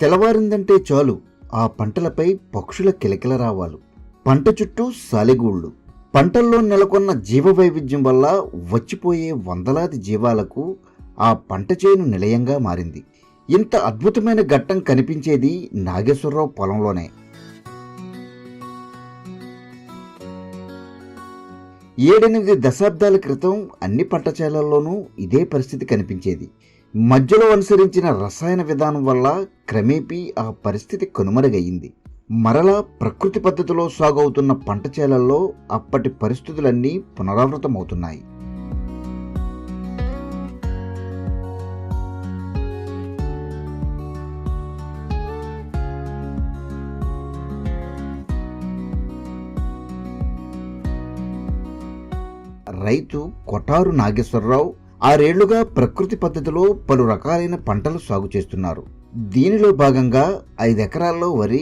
తెల్లవారిందంటే చాలు ఆ పంటలపై పక్షుల కిలకిల రావాలు. పంట చుట్టూ సాలిగూళ్ళు. పంటల్లో నెలకొన్న జీవ వైవిధ్యం వల్ల వచ్చిపోయే వందలాది జీవాలకు ఆ పంట చేను నిలయంగా మారింది. ఇంత అద్భుతమైన ఘట్టం కనిపించేది నాగేశ్వరరావు పొలంలోనే. ఏడెనిమిది దశాబ్దాల క్రితం అన్ని పంట చేలల్లోనూ ఇదే పరిస్థితి కనిపించేది. మధ్యలో అనుసరించిన రసాయన విధానం వల్ల క్రమేపీ ఆ పరిస్థితి కనుమరుగయ్యింది. మరలా ప్రకృతి పద్ధతిలో సాగవుతున్న పంట చేలల్లో అప్పటి పరిస్థితులన్నీ పునరావృతమవుతున్నాయి. రైతు కొటారు నాగేశ్వరరావు ఆరేళ్ళుగా ప్రకృతి పద్ధతిలో పలు రకాలైన పంటలు సాగు చేస్తున్నారు. దీనిలో భాగంగా ఐదు ఎకరాల్లో వరి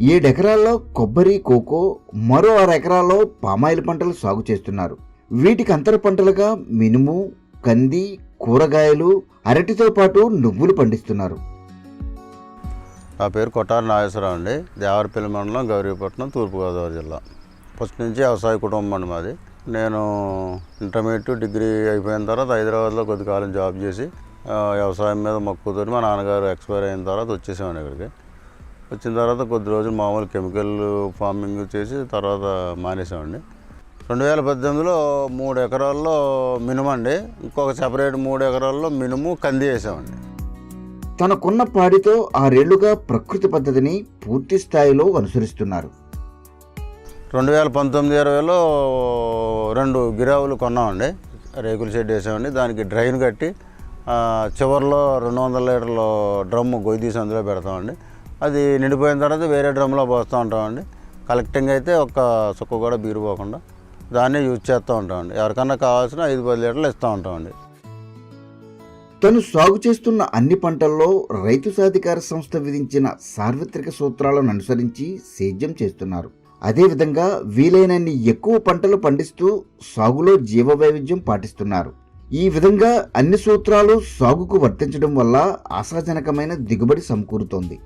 ఏడెకరాల్లో కొబ్బరి కోకో మరో ఆరు ఎకరాల్లో పామాయిల్ పంటలు సాగు చేస్తున్నారు. వీటికి అంతర పంటలుగా మినుము కంది కూరగాయలు అరటితో పాటు నువ్వులు పండిస్తున్నారు. నా పేరు కొట్టారి నాగేశ్వరరావు అండి. దేవరపల్లి మండలం గౌరీపట్నం తూర్పుగోదావరి జిల్లా. ఫస్ట్ నుంచి వ్యవసాయ కుటుంబం అండి మాది. నేను ఇంటర్మీడియట్ డిగ్రీ అయిపోయిన తర్వాత హైదరాబాద్లో కొద్ది కాలం జాబ్ చేసి వ్యవసాయం మీద మక్కువతో మా నాన్నగారు ఎక్స్పైర్ అయిన తర్వాత వచ్చేసామండి ఇక్కడికి. వచ్చిన తర్వాత కొద్ది రోజులు మామూలు కెమికల్ ఫార్మింగ్ చేసి తర్వాత మానేసామండి. రెండు వేల పద్దెనిమిదిలో మూడు ఎకరాల్లో మినుము అండి. ఇంకొక సెపరేట్ మూడు ఎకరాల్లో మినుము కంది వేసామండి. తనకున్న పాడితో ఆరేళ్ళుగా ప్రకృతి పద్ధతిని పూర్తి స్థాయిలో అనుసరిస్తున్నారు. రెండు వేల పంతొమ్మిది ఇరవైలో రెండు గిరావులు కొన్నామండి. రేకుల షెడ్ వేసామండి. దానికి డ్రైన్ కట్టి చివరిలో చివర్లో రెండు వందల లీటర్ల డ్రమ్ము గొయ్యి తీసి అందులో పెడతామండి. అది నిండిపోయిన తర్వాత వేరే డ్రమ్లో పోస్తూ ఉంటామండి. కలెక్టింగ్ అయితే ఒక్క సుక్క కూడా బీరిపోకుండా దాన్ని యూజ్ చేస్తూ ఉంటామండి. ఎవరికన్నా కావాల్సిన ఐదు పది లీటర్లు ఇస్తూ ఉంటామండి. తను సాగు చేస్తున్న అన్ని పంటల్లో రైతు సాధికార సంస్థ విధించిన సార్వత్రిక సూత్రాలను అనుసరించి సేద్యం చేస్తున్నారు. అదేవిధంగా వీలైనన్ని ఎక్కువ పంటలు పండిస్తూ సాగులో జీవవైవిధ్యం పాటిస్తున్నారు. ఈ విధంగా అన్ని సూత్రాలు సాగుకు వర్తించడం వల్ల ఆశాజనకమైన దిగుబడి సమకూరుతోంది.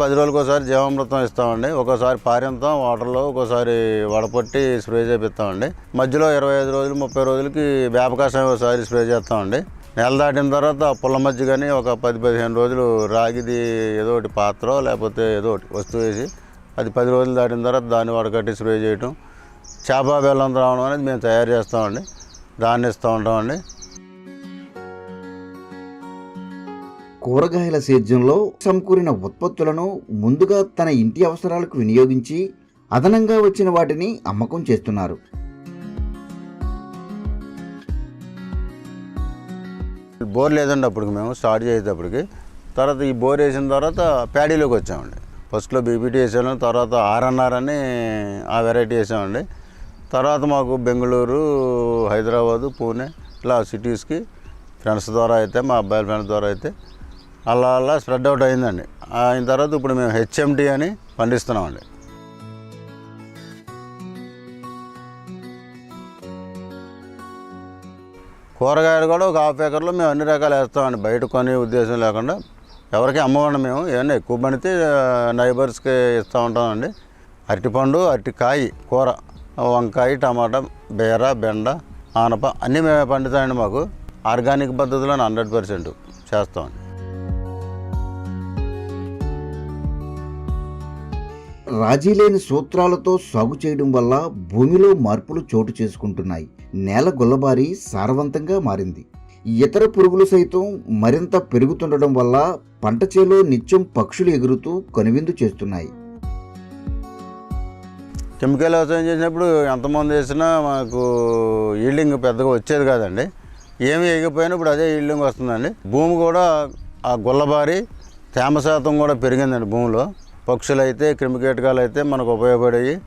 పది రోజులకోసారి ఒకసారి జీవామృతం ఇస్తామండి. ఒక్కోసారి పారింతాం వాటర్లో ఒక్కోసారి వడపట్టి స్ప్రే చేపిస్తామండి. మధ్యలో ఇరవై ఐదు రోజులు ముప్పై రోజులకి వేపకాశం ఒకసారి స్ప్రే చేస్తామండి. నెల దాటిన తర్వాత పుల్ల మధ్య కానీ ఒక పది పదిహేను రోజులు రాగిది ఏదో ఒకటి పాత్ర లేకపోతే ఏదో ఒకటి వస్తువు వేసి అది పది రోజులు దాటిన తర్వాత దాన్ని వడకట్టి స్ప్రే చేయటం చేప బెల్లం ద్రావణం అనేది మేము తయారు చేస్తామండి. దాన్ని ఇస్తూ ఉంటామండి. కూరగాయల సేద్యంలో సమకూరిన ఉత్పత్తులను ముందుగా తన ఇంటి అవసరాలకు వినియోగించి అదనంగా వచ్చిన వాటిని అమ్మకం చేస్తున్నారు. బోర్ లేదండి అప్పటికి మేము స్టార్ట్ చేసేటప్పటికి. తర్వాత ఈ బోర్ వేసిన తర్వాత ప్యాడీలోకి వచ్చామండి. ఫస్ట్లో బీపీటీ వేసాను తర్వాత ఆర్ఎన్ఆర్ అని ఆ వెరైటీ వేసామండి. తర్వాత మాకు బెంగళూరు హైదరాబాదు పూణే ఇలా సిటీస్కి ఫ్రెండ్స్ ద్వారా అయితే మా అబ్బాయిల ఫ్రెండ్స్ ద్వారా అయితే అలా అలా స్ప్రెడ్ అవుట్ అయిందండి. అయిన తర్వాత ఇప్పుడు మేము హెచ్ఎండి అని పండిస్తున్నామండి. కూరగాయలు కూడా ఒక హాఫ్ ఏకర్లో మేము అన్ని రకాలు వేస్తామండి. బయట కొనే ఉద్దేశం లేకుండా ఎవరికి అమ్మవండి మేము ఏమన్నా ఎక్కువ పండితే నైబర్స్కి ఇస్తూ ఉంటామండి. అరటిపండు అరటికాయ కూర వంకాయ టమాటా బీర బెండ ఆనప అన్నీ మేమే పండుతాయండి మాకు. ఆర్గానిక్ పద్ధతిలో హండ్రెడ్ పర్సెంట్ చేస్తామండి. రాజీ లేని సూత్రాలతో సాగు చేయడం వల్ల భూమిలో మార్పులు చోటు చేసుకుంటున్నాయి. నేల గుల్లబారి సారవంతంగా మారింది. ఇతర పురుగులు సైతం మరింత పెరుగుతుండడం వల్ల పంట చేలో నిత్యం పక్షులు ఎగురుతూ కనువిందు చేస్తున్నాయి. కెమికల్ వ్యవసాయం చేసినప్పుడు ఎంతమంది వేసినా మాకు ఈల్డింగ్ పెద్దగా వచ్చేది కాదండి. ఏమి వేయకపోయినా ఇప్పుడు అదే ఈల్డింగ్ వస్తుందండి. భూమి కూడా ఆ గుల్లబారి తేమ శాతం కూడా పెరిగిందండి భూమిలో. పక్షులు అయితే క్రిమికీటకాలు అయితే మనకు ఉపయోగపడేవి.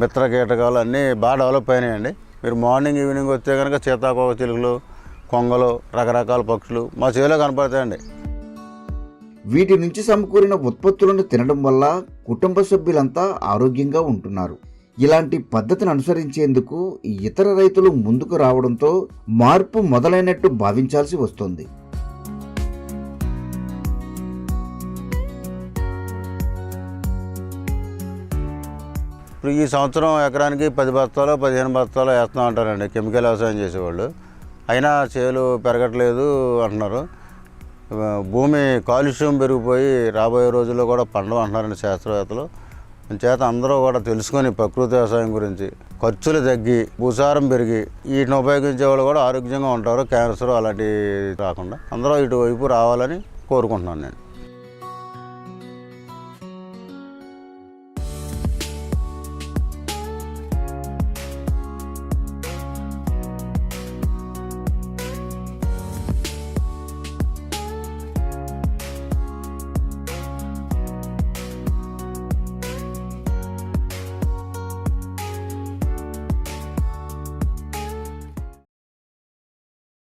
మిత్ర కీటకాలు అన్నీ బాగా డెవలప్ అయినాయండి. మీరు మార్నింగ్ ఈవినింగ్ వస్తే కనుక సీతాకోక చిలుకలు కొంగలు రకరకాల పక్షులు మా చేలో కనపడతాయండి. వీటి నుంచి సమకూరిన ఉత్పత్తులను తినడం వల్ల కుటుంబ సభ్యులంతా ఆరోగ్యంగా ఉంటున్నారు. ఇలాంటి పద్ధతిని అనుసరించేందుకు ఇతర రైతులు ముందుకు రావడంతో మార్పు మొదలైనట్టు భావించాల్సి వస్తుంది. ఇప్పుడు ఈ సంవత్సరం ఎకరానికి పది బస్తాలో పదిహేను బస్తాలో వేస్తాం అంటారండి కెమికల్ వ్యవసాయం చేసేవాళ్ళు. అయినా చేలు పెరగట్లేదు అంటున్నారు. భూమి కాలుష్యం పెరిగిపోయి రాబోయే రోజుల్లో కూడా పండవు అంటున్నారండి శాస్త్రవేత్తలు. చేత అందరూ కూడా తెలుసుకొని ప్రకృతి వ్యవసాయం గురించి ఖర్చులు తగ్గి భూసారం పెరిగి వీటిని ఉపయోగించే వాళ్ళు కూడా ఆరోగ్యంగా ఉంటారు క్యాన్సర్ అలాంటివి రాకుండా అందరూ ఇటువైపు రావాలని కోరుకుంటున్నాను నేను.